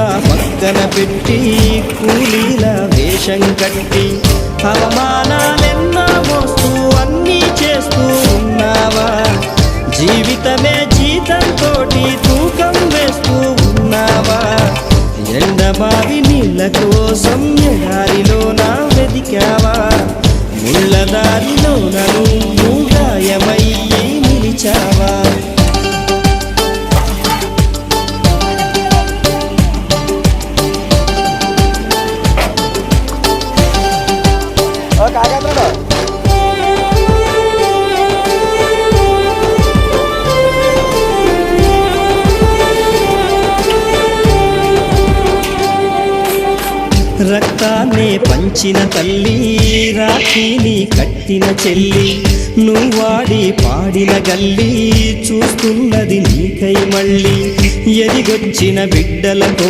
అంతా పక్కన పెట్టి కూలీల వేషం కట్టి అవమానాలెన్నో మోస్తూ అన్నీ చేస్తూ ఉన్నావా? జీవితమే జీతంతో తూకం వేస్తూ ఉన్నావా? ఎండమావి నీళ్ళ కోసం ఎడారిలో నా వెదికావా ముళ్ళదారిలో నన్ను రక్తాన్నే పంచిన తల్లి రాఖీని కట్టిన చెల్లి నువ్వాడి పాడిన గల్లి చూస్తున్నది నీకై మళ్ళీ ఎదిగొచ్చిన బిడ్డలతో